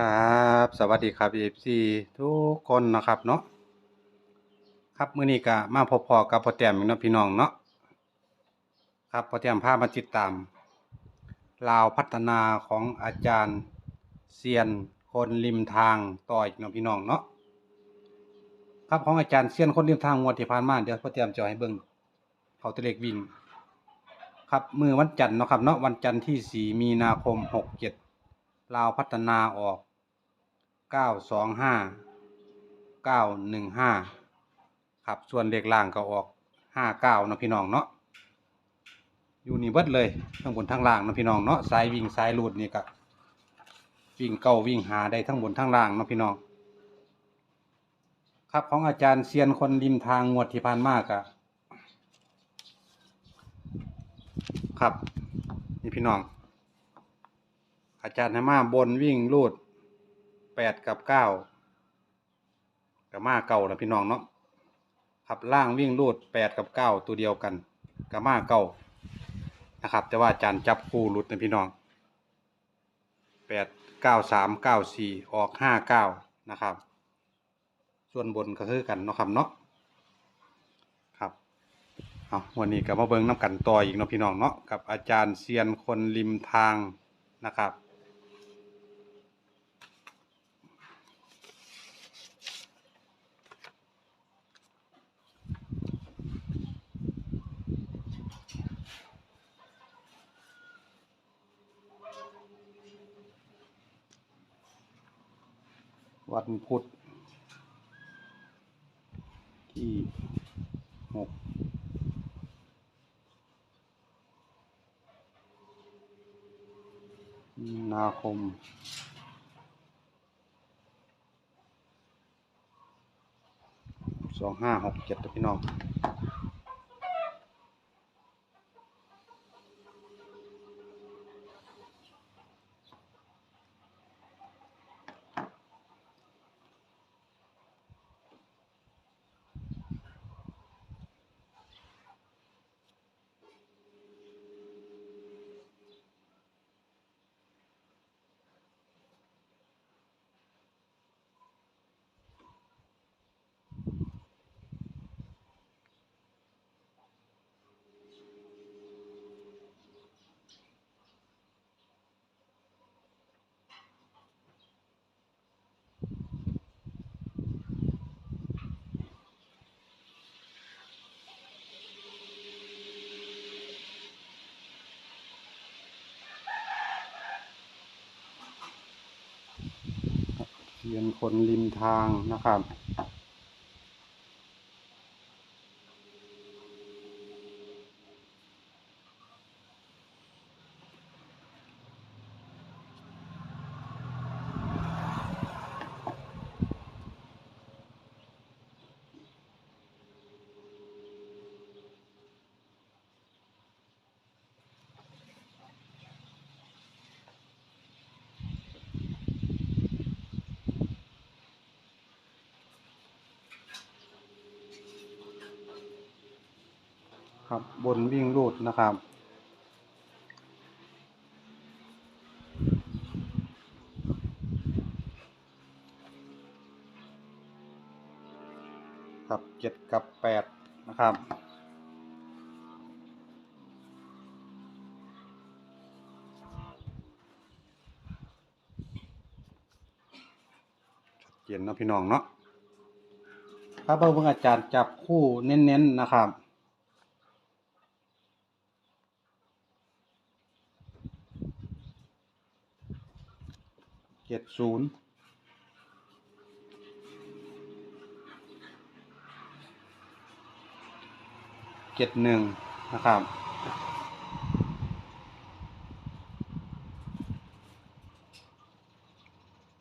ครับสวัสดีครับ FC ทุกคนนะครับเนาะครับมื้อนี้ก็มาพบพอกับพ่อแต้มอีกเนาะพี่น้องเนาะครับพ่อแต้มพามาติดตามลาวพัฒนาของอาจารย์เซียนคนริมทางต่ออีกเนาะพี่น้องเนาะครับของอาจารย์เซียนคนริมทางงวดที่ผ่านมาเดี๋ยวพ่อแต้มจะให้เบิ่งเขาตัวเลขวิ่ง ครับมือวันจันทร์เนาะครับเนาะวันจันทร์ที่ 4 มีนาคม 67 ลาวพัฒนาออก 925 915 ครับ ส่วนเลขล่างก็ออก 59นะพี่น้องเนาะ อยู่นี่เบิดเลยทั้งบนทั้งล่างนะพี่น้องเนาะ สายวิ่งสายลูดนี่ก็วิ่งเก้าวิ่งหาได้ทั้งบนทั้งล่างนะพี่น้อง ครับของอาจารย์เซียนคนริมทางงวดที่ผ่านมากอะครับ นี่พี่น้อง อาจารย์ให้มาบนวิ่งลูดแปดกับเก้ากับมาเก่านะพี่น้องเนาะครับล่างวิ่งลูดแปดกับเก้าตัวเดียวกันกับมาเก่านะครับ แต่ว่าอาจารย์จับคู่หลุดนะพี่น้องแปดเก้าสามเก้าสี่ออกห้าเก้านะครับ ส่วนบนก็คือกันเนาะครับเนาะครับเอาวันนี้ก็มาเบิ่งน้ำกันต่ออีกเนาะพี่น้องเนาะกับอาจารย์เซียนคนริมทางนะครับ วันพุธที่หกนาคมสองห้าหกเจ็ดพี่น้อง เทียนคนริมทางนะครับ ครับบนวิ่งรูดนะครับ ครับเจ็ดกับแปดนะครับชัดเจนเนาะพี่น้องเนาะครับเบิ่งอาจารย์จับคู่เน้นๆนะครับ เจ็ดศูนย์เจ็ดหนึ่งนะครับ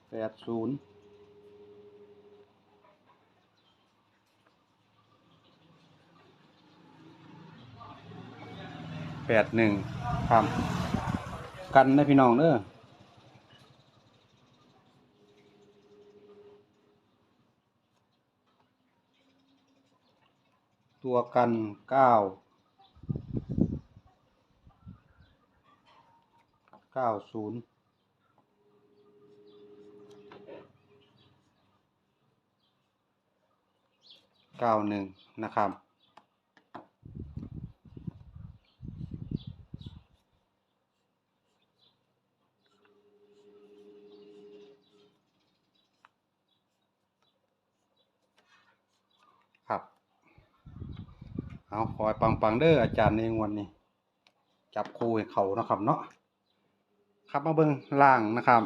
แปดศูนย์แปดหนึ่งครับ กันนะพี่น้องเด้อ ตัวกันเก้าเก้าศูนย์เก้าหนึ่งนะครับ เอาคอยปังปังเด้ออาจารย์ในงวันนี้จับคู่ให้เขานะครับเนาะครับมาเบิ้งล่างนะครับ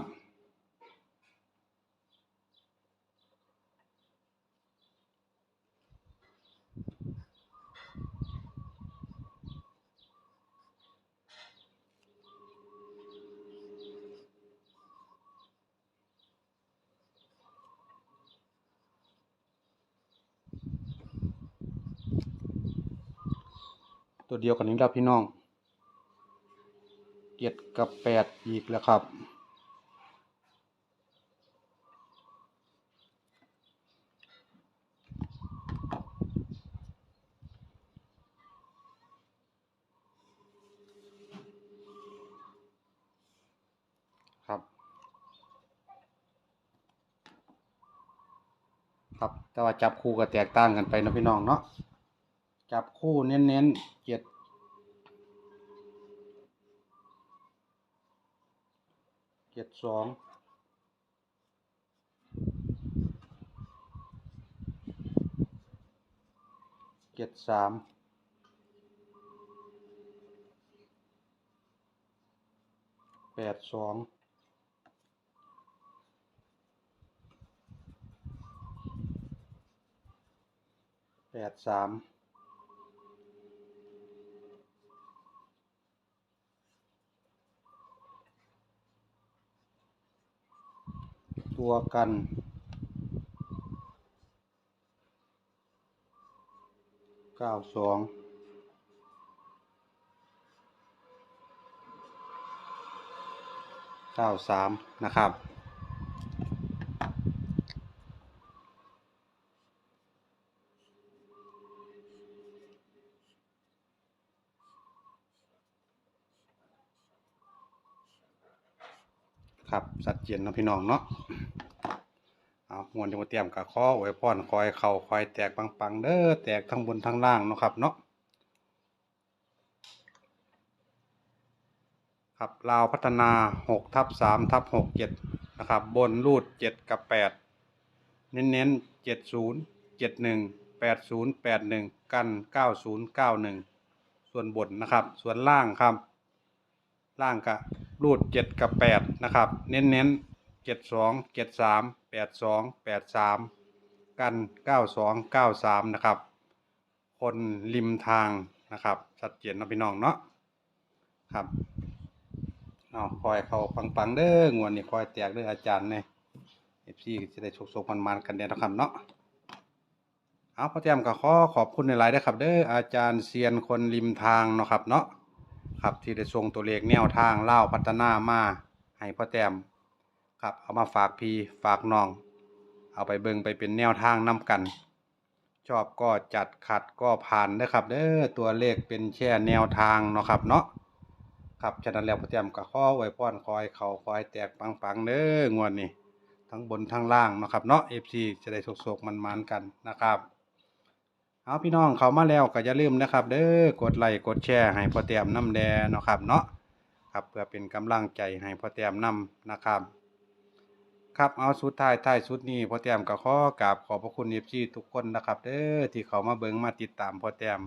ตัวเดียวกันนี้แล้วพี่น้องเจ็ดกับแปดอีกแล้วครับครับครับแต่ว่าจับคู่ก็แตกต่างกันไปนะพี่น้องเนาะ จับคู่เน้นๆเจ็ดเจ็ดสองเจ็ดสามแปดสองแปดสาม ตัวกัน เก้าสองเก้าสามนะครับ ครับสัดเจนเนาะพี่น้องเนาะเอามวนจะมาเตรียมกับข้อไว้พรคอยเข่าคอยแตกปังๆเด้อแตกทั้งบนทั้งล่างเนาะครับเนาะครับลาวพัฒนาหกทับสามทับหกเจ็ดนะครับบนรูดเจ็ดกับแปดเน้นๆเจ็ดศูนย์เจ็ดหนึ่งแปดศูนย์แปดหนึ่งกันเก้าศูนย์เก้าหนึ่งส่วนบนนะครับ ส่วนล่างครับ ล่างกับ รูดเจ็ดกับแปดนะครับ เน้นๆเจ็ดสองเจ็ดสามแปดสองแปดสามกันเก้าสองเก้าสามนะครับ คนริมทางนะครับชัดเจนเนาะพี่น้องเนาะครับเอาคอยเขาปังๆเด้องวนนี่คอยแตกเด้ออาจารย์เนี่ยเอฟซีจะได้โชคๆมันๆกันเด้นะครับเนาะเอาพ่อแจมก็ขอขอบคุณในไลน์ด้ครับ เด้ออาจารย์เซียนคนริมทางเนาะครับเนาะ ครับที่ได้ส่งตัวเลขแนวทางเล่าพัฒนามาให้พ่อแต้มครับเอามาฝากพี่ฝากน้อง เอาไปเบิงไปเป็นแนวทางนํกัน ชอบก็จัดขัดก็ผ่านเด้อครับเด้อตัวเลขเป็นแค่แนวทางเนาะครับเนาะครับฉะนั้นแล้วพ่อแต้มก็ขอไว้พรคอยเขาคอยแตกปังๆเด้องวดนี้ทั้งบนทั้งล่างเนาะครับเนาะ FC จะได้โศกๆมันๆกันนะครับ เอาพี่น้องเขามาแล้วก็อย่าลืมนะครับ เด้อกดไลค์กดแชร์ให้พ่อแต้มน้ำแดงเนาะครับเนาะครับเพื่อเป็นกำลังใจให้พ่อแต้มน้ำนะครับ ครับเอาสุดท้ายท้ายสุดนี้พ่อแต้มก็ขอกราบขอบพระคุณเอฟซีทุกคนนะครับ เด้อที่เขามาเบิ่งมาติดตามพ่อแต้ม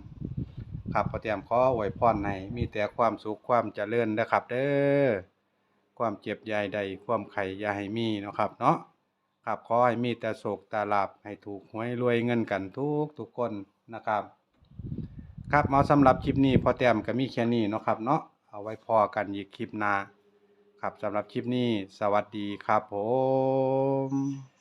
ครับพ่อแต้มขออวยพรให้มีแต่ความสุขความเจริญนะครับ เด้อความเจ็บใหญ่ใดความไข่ยาให้มีนะครับเนาะครับขอให้มีแต่โศกตาลาบให้ถูกหวยรวยเงินกันทุกทุกคน นะครับครับมาสำหรับคลิปนี้พอแต้มก็มีแค่นี้เนาะครับเนาะเอาไว้พอกันอีกคลิปหน้าครับสำหรับคลิปนี้สวัสดีครับผม